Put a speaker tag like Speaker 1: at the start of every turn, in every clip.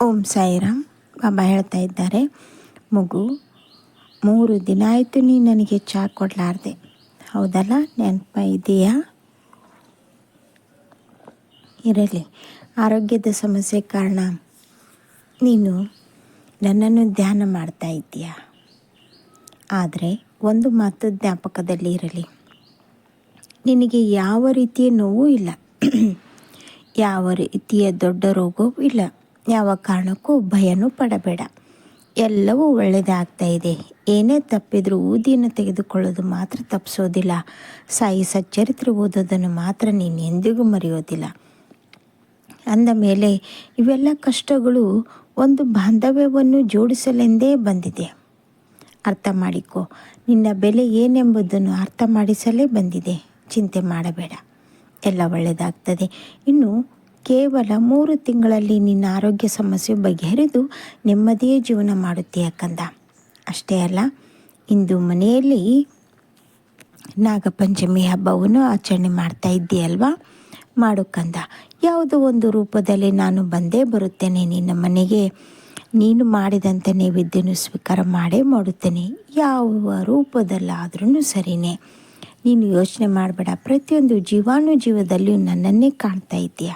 Speaker 1: ಓಂ ಸಾಯಿರಾಮ್. ಬಾಬಾ ಹೇಳ್ತಾ ಇದ್ದಾರೆ, ಮಗು, ಮೂರು ದಿನ ಆಯಿತು ನೀ ನನಗೆ ಚಾ ಕೊಡಲಾರ್ದೆ. ಹೌದಲ್ಲ, ನೆನಪ ಇದೆಯಾ? ಇರಲಿ, ಆರೋಗ್ಯದ ಸಮಸ್ಯೆ ಕಾರಣ ನೀನು ನನ್ನನ್ನು ಧ್ಯಾನ ಮಾಡ್ತಾ ಇದ್ದೀಯಾ? ಆದರೆ ಒಂದು ಮಾತು ಜ್ಞಾಪಕದಲ್ಲಿ ಇರಲಿ. ನಿನಗೆ ಯಾವ ರೀತಿಯ ನೋವು ಇಲ್ಲ. ಯಾವ ರೀತಿಯ ದೊಡ್ಡ ರೋಗವೂ ಇಲ್ಲ. ಯಾವ ಕಾರಣಕ್ಕೂ ಭಯನೂ ಪಡಬೇಡ. ಎಲ್ಲವೂ ಒಳ್ಳೆಯದಾಗ್ತಾ ಇದೆ. ಏನೇ ತಪ್ಪಿದರೂ ಊದಿಯನ್ನು ತೆಗೆದುಕೊಳ್ಳೋದು ಮಾತ್ರ ತಪ್ಪಿಸೋದಿಲ್ಲ ಸಾಯಿ ಸಚ್ಚರಿತ್ರೆ ಓದೋದನ್ನು ಮಾತ್ರ ನೀನು ಎಂದಿಗೂ ಮರೆಯೋದಿಲ್ಲ. ಅಂದ ಮೇಲೆ ಇವೆಲ್ಲ ಕಷ್ಟಗಳು ಒಂದು ಬಾಂಧವ್ಯವನ್ನು ಜೋಡಿಸಲೆಂದೇ ಬಂದಿದೆ. ಅರ್ಥ ಮಾಡಿಕೊ. ನಿನ್ನ ಬೆಲೆ ಏನೆಂಬುದನ್ನು ಅರ್ಥ ಮಾಡಿಸಲೇ ಬಂದಿದೆ. ಚಿಂತೆ ಮಾಡಬೇಡ. ಎಲ್ಲ ಒಳ್ಳೆಯದಾಗ್ತದೆ ಇನ್ನು ಕೇವಲ ಮೂರು ತಿಂಗಳಲ್ಲಿ ನಿನ್ನ ಆರೋಗ್ಯ ಸಮಸ್ಯೆ ಬಗೆಹರಿದು ನೆಮ್ಮದಿಯೇ ಜೀವನ ಮಾಡುತ್ತೀಯ ಕಂದ. ಅಷ್ಟೇ ಅಲ್ಲ, ಇಂದು ಮನೆಯಲ್ಲಿ ನಾಗಪಂಚಮಿ ಹಬ್ಬವನ್ನು ಆಚರಣೆ ಮಾಡ್ತಾ ಇದ್ದೀಯಲ್ವಾ? ಮಾಡು ಕಂದ, ಯಾವುದೋ ಒಂದು ರೂಪದಲ್ಲಿ ನಾನು ಬಂದೇ ಬರುತ್ತೇನೆ. ನಿನ್ನ ಮನೆಗೆ ನೀನು ಮಾಡಿದಂತೆ ನೈವೇದ್ಯನು ಸ್ವೀಕಾರ ಮಾಡೇ ಮಾಡುತ್ತೇನೆ. ಯಾವ ರೂಪದಲ್ಲಾದ್ರೂ ಸರಿನೇ. ನೀನು ಯೋಚನೆ ಮಾಡಬೇಡ, ಪ್ರತಿಯೊಂದು ಜೀವಾಣು ಜೀವದಲ್ಲಿಯೂ ನನ್ನನ್ನೇ ಕಾಣ್ತಾ ಇದ್ದೀಯ.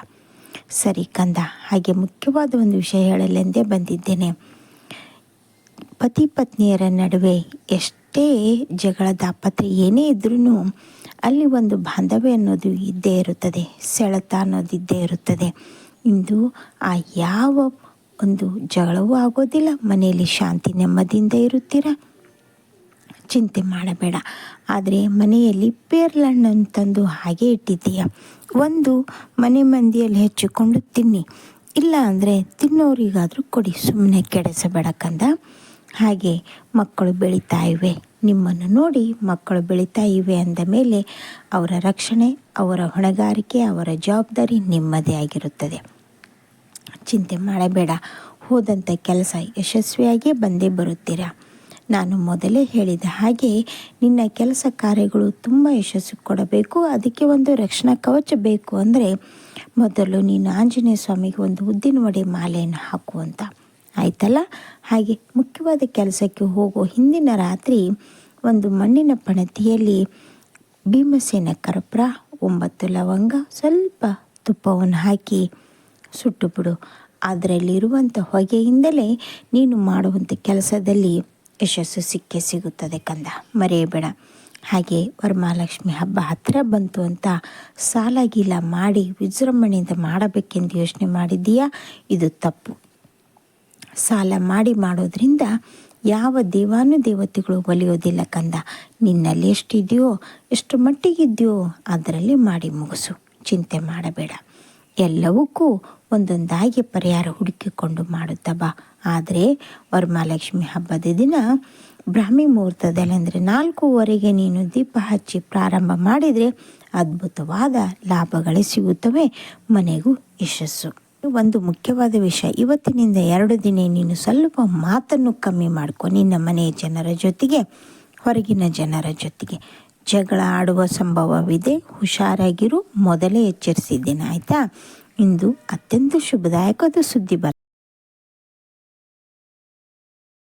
Speaker 1: ಸರಿ ಕಂದ, ಹಾಗೆ ಮುಖ್ಯವಾದ ಒಂದು ವಿಷಯ ಹೇಳಲೆಂದೇ ಬಂದಿದ್ದೇನೆ. ಪತಿ ಪತ್ನಿಯರ ನಡುವೆ ಎಷ್ಟೇ ಜಗಳ ದಾಪತ್ರೆ ಏನೇ ಇದ್ರೂ ಅಲ್ಲಿ ಒಂದು ಬಾಂಧವ್ಯ ಅನ್ನೋದು ಇದ್ದೇ ಇರುತ್ತದೆ, ಸೆಳೆತ ಅನ್ನೋದು ಇದ್ದೇ ಇರುತ್ತದೆ. ಇಂದು ಆ ಯಾವ ಒಂದು ಜಗಳವೂ ಆಗೋದಿಲ್ಲ, ಮನೆಯಲ್ಲಿ ಶಾಂತಿ ನೆಮ್ಮದಿಯಿಂದ ಇರುತ್ತೀರ? ಚಿಂತೆ ಮಾಡಬೇಡ. ಆದರೆ ಮನೆಯಲ್ಲಿ ಪೇರ್ಲಣ್ಣನ್ನು ತಂದು ಹಾಗೆ ಇಟ್ಟಿದ್ದೀಯ. ಒಂದು ಮನೆ ಮಂದಿಯಲ್ಲಿ ಹೆಚ್ಚಿಕೊಂಡು ತಿನ್ನಿ. ಇಲ್ಲ ಅಂದರೆ ತಿನ್ನೋರಿಗಾದರೂ ಕೊಡಿ. ಸುಮ್ಮನೆ ಕೆಡಿಸಬೇಡ ಕಂದ. ಹಾಗೆ ಮಕ್ಕಳು ಬೆಳೀತಾ ಇವೆ. ನಿಮ್ಮನ್ನು ನೋಡಿ ಮಕ್ಕಳು ಬೆಳೀತಾ ಇವೆ ಅಂದ ಮೇಲೆ ಅವರ ರಕ್ಷಣೆ, ಅವರ ಹೊಣೆಗಾರಿಕೆ, ಅವರ ಜವಾಬ್ದಾರಿ ನಿಮ್ಮದೇ ಆಗಿರುತ್ತದೆ. ಚಿಂತೆ ಮಾಡಬೇಡ. ಹೋದಂಥ ಕೆಲಸ ಯಶಸ್ವಿಯಾಗೇ ಬಂದೇ ಬರುತ್ತೀರಾ? ನಾನು ಮೊದಲೇ ಹೇಳಿದ ಹಾಗೆ ನಿನ್ನ ಕೆಲಸ ಕಾರ್ಯಗಳು ತುಂಬ ಯಶಸ್ಸು ಕೊಡಬೇಕು. ಅದಕ್ಕೆ ಒಂದು ರಕ್ಷಣಾ ಕವಚ ಬೇಕು ಅಂದರೆ ಮೊದಲು ನೀನು ಆಂಜನೇಯ ಸ್ವಾಮಿಗೆ ಒಂದು ಉದ್ದಿನ ವಡೆ ಮಾಲೆಯನ್ನು ಹಾಕುವಂತ ಆಯ್ತಲ್ಲ? ಹಾಗೆ ಮುಖ್ಯವಾದ ಕೆಲಸಕ್ಕೆ ಹೋಗೋ ಹಿಂದಿನ ರಾತ್ರಿ ಒಂದು ಮಣ್ಣಿನ ಪಣತಿಯಲ್ಲಿ ಭೀಮಸೇನ ಕರ್ಪೂರ, ಒಂಬತ್ತು ಲವಂಗ, ಸ್ವಲ್ಪ ತುಪ್ಪವನ್ನು ಹಾಕಿ ಸುಟ್ಟು ಬಿಡು ಅದರಲ್ಲಿರುವಂಥ ಹೊಗೆಯಿಂದಲೇ ನೀನು ಮಾಡುವಂಥ ಕೆಲಸದಲ್ಲಿ ಯಶಸ್ಸು ಸಿಕ್ಕೇ ಸಿಗುತ್ತದೆ ಕಂದ. ಮರೆಯಬೇಡ. ಹಾಗೆ ವರಮಹಾಲಕ್ಷ್ಮಿ ಹಬ್ಬ ಹತ್ತಿರ ಬಂತು ಅಂತ ಸಾಲ ಗೀಲ ಮಾಡಿ ವಿಜೃಂಭಣೆಯಿಂದ ಮಾಡಬೇಕೆಂದು ಯೋಚನೆ ಮಾಡಿದ್ದೀಯಾ? ಇದು ತಪ್ಪು. ಸಾಲ ಮಾಡಿ ಮಾಡೋದ್ರಿಂದ ಯಾವ ದೇವಾನು ದೇವತೆಗಳು ಒಲಿಯೋದಿಲ್ಲ ಕಂದ. ನಿನ್ನಲ್ಲಿ ಎಷ್ಟಿದೆಯೋ, ಎಷ್ಟು ಮಟ್ಟಿಗಿದೆಯೋ ಅದರಲ್ಲಿ ಮಾಡಿ ಮುಗಿಸು. ಚಿಂತೆ ಮಾಡಬೇಡ. ಎಲ್ಲವಕ್ಕೂ ಒಂದೊಂದಾಗಿ ಪರಿಹಾರ ಹುಡುಕಿಕೊಂಡು ಮಾಡುತ್ತಾ ಬಾ. ಆದರೆ ವರಮಹಾಲಕ್ಷ್ಮಿ ಹಬ್ಬದ ದಿನ ಬ್ರಾಹ್ಮಿ ಮುಹೂರ್ತದಲ್ಲಿ ಅಂದರೆ ನಾಲ್ಕೂವರೆಗೆ ನೀನು ದೀಪ ಹಚ್ಚಿ ಪ್ರಾರಂಭ ಮಾಡಿದರೆ ಅದ್ಭುತವಾದ ಲಾಭಗಳೇ ಸಿಗುತ್ತವೆ. ಮನೆಗೂ ಯಶಸ್ಸು. ಒಂದು ಮುಖ್ಯವಾದ ವಿಷಯ, ಇವತ್ತಿನಿಂದ ಎರಡು ದಿನ ನೀನು ಸ್ವಲ್ಪ ಮಾತನ್ನು ಕಮ್ಮಿ ಮಾಡ್ಕೊ. ನಿನ್ನ ಮನೆಯ ಜನರ ಜೊತೆಗೆ, ಹೊರಗಿನ ಜನರ ಜೊತೆಗೆ. ಜಗಳ ಆಡುವ ಸಂಭವವಿದೆ. ಹುಷಾರಾಗಿರು ಮೊದಲೇ ಎಚ್ಚರಿಸಿದ್ದೇನೆ. ಆಯಿತಾ? ಇಂದು ಅತ್ಯಂತ ಶುಭದಾಯಕವಾದ ಸುದ್ದಿ ಬರ್ತಾ